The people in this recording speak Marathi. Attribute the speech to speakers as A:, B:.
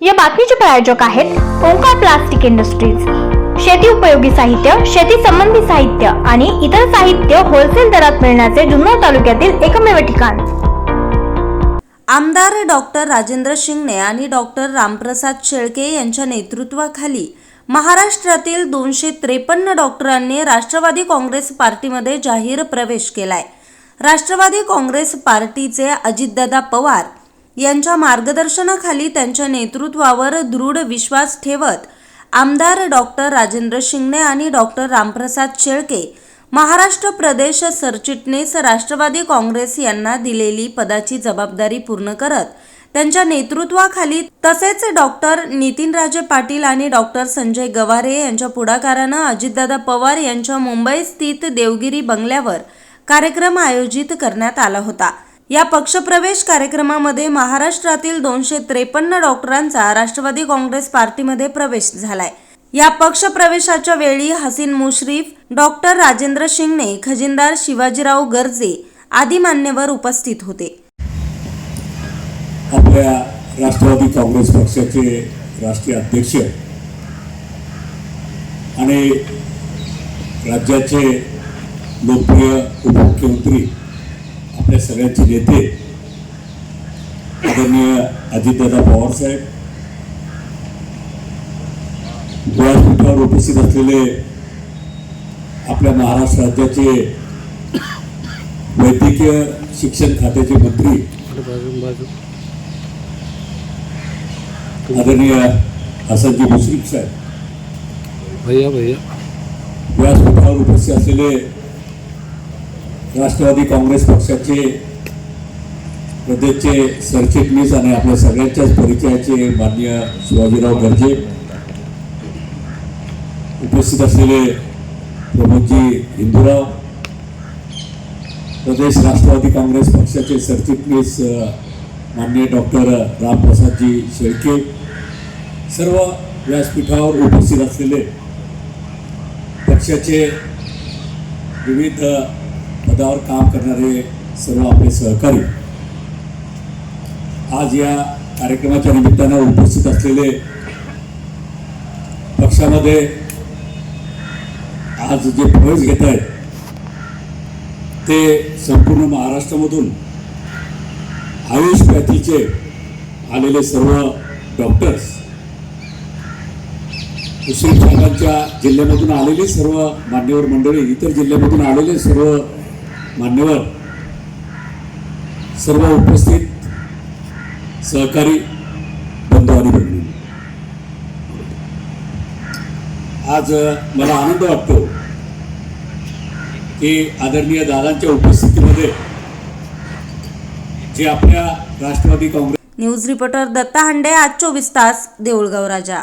A: या बातमीचे प्रायोजक आहेत ओंकार प्लास्टिक इंडस्ट्रीज. शेती उपयोगी साहित्य शेती संबंधी साहित्य आणि इतर साहित्य होलसेल दरात मिळण्याचे जुन्नर तालुक्यातील एकमेव ठिकाण.
B: आमदार डॉक्टर राजेंद्र शिंगणे आणि डॉक्टर रामप्रसाद शेळके यांच्या नेतृत्वाखाली महाराष्ट्रातील दोनशे त्रेपन्न डॉक्टरांनी राष्ट्रवादी काँग्रेस पार्टीमध्ये जाहीर प्रवेश केलाय. राष्ट्रवादी काँग्रेस पार्टीचे अजितदादा पवार यांच्या मार्गदर्शनाखाली त्यांच्या नेतृत्वावर दृढ विश्वास ठेवत आमदार डॉक्टर राजेंद्र शिंगणे आणि डॉक्टर रामप्रसाद शेळके महाराष्ट्र प्रदेश सरचिटणीस राष्ट्रवादी काँग्रेस यांना दिलेली पदाची जबाबदारी पूर्ण करत त्यांच्या नेतृत्वाखाली तसेच डॉक्टर नितीनराजे पाटील आणि डॉक्टर संजय गवारे यांच्या पुढाकारानं अजितदादा पवार यांच्या मुंबई स्थित देवगिरी बंगल्यावर कार्यक्रम आयोजित करण्यात आला होता. या पक्षप्रवेश कार्यक्रमामध्ये महाराष्ट्रातील दोनशे त्रेपन्न डॉक्टरांचा राष्ट्रवादी काँग्रेस पार्टीमध्ये प्रवेश झालाय. या पक्षप्रवेशाच्या वेळी हसीन मुश्रीफ डॉक्टर राजेंद्र शिंगणे खजिनदार शिवाजीराव गर्जे आदी मान्यवर उपस्थित होते.
C: आपल्या राष्ट्रवादी काँग्रेस पक्षाचे राष्ट्रीय अध्यक्ष आणि राज्याचे लोकप्रिय उपमुख्यमंत्री आपल्या सगळ्यांचे नेते आदरणीय अजितदादा पवारसाहेब व्यासपीठावर उपस्थित असलेले आपल्या महाराष्ट्र राज्याचे वैद्यकीय शिक्षण खात्याचे मंत्री आदरणीय हसनजी मुश्रीफ साहेब
D: भैया भैया.
C: व्यासपीठावर उपस्थित असलेले राष्ट्रवादी काँग्रेस पक्षाचे प्रदेशचे सरचिटणीस आणि आपल्या सगळ्यांच्याच परिचयाचे मान्य शिवाजीराव गर्जे. उपस्थित असलेले प्रमोदजी हिंदूराव. प्रदेश राष्ट्रवादी काँग्रेस पक्षाचे सरचिटणीस अ, माननीय डॉक्टर रामप्रसादजी शेळके. सर्व व्यासपीठावर उपस्थित असलेले पक्षाचे विविध पदावर काम करणारे सर्व आपले सहकारी आज या कार्यक्रमाच्या निमित्तानं उपस्थित असलेले पक्षामध्ये आज जे प्रवेश घेत आहेत ते संपूर्ण महाराष्ट्रामधून आयुष पॅथीचे आलेले सर्व डॉक्टर्स मुश्रीफ साहेबांच्या जिल्ह्यामधून आलेले सर्व मान्यवर मंडळी इतर जिल्ह्यामधून आलेले सर्व मान्यवर सर्व उपस्थित सहकारी बंधू आणि भगिनी. आज मला आनंद वाटतो की आदरणीय दादांच्या उपस्थितीमध्ये जे आपल्या राष्ट्रवादी काँग्रेस
B: न्यूज रिपोर्टर दत्ता हांडे आज चोवीस तास देऊळगाव राजा.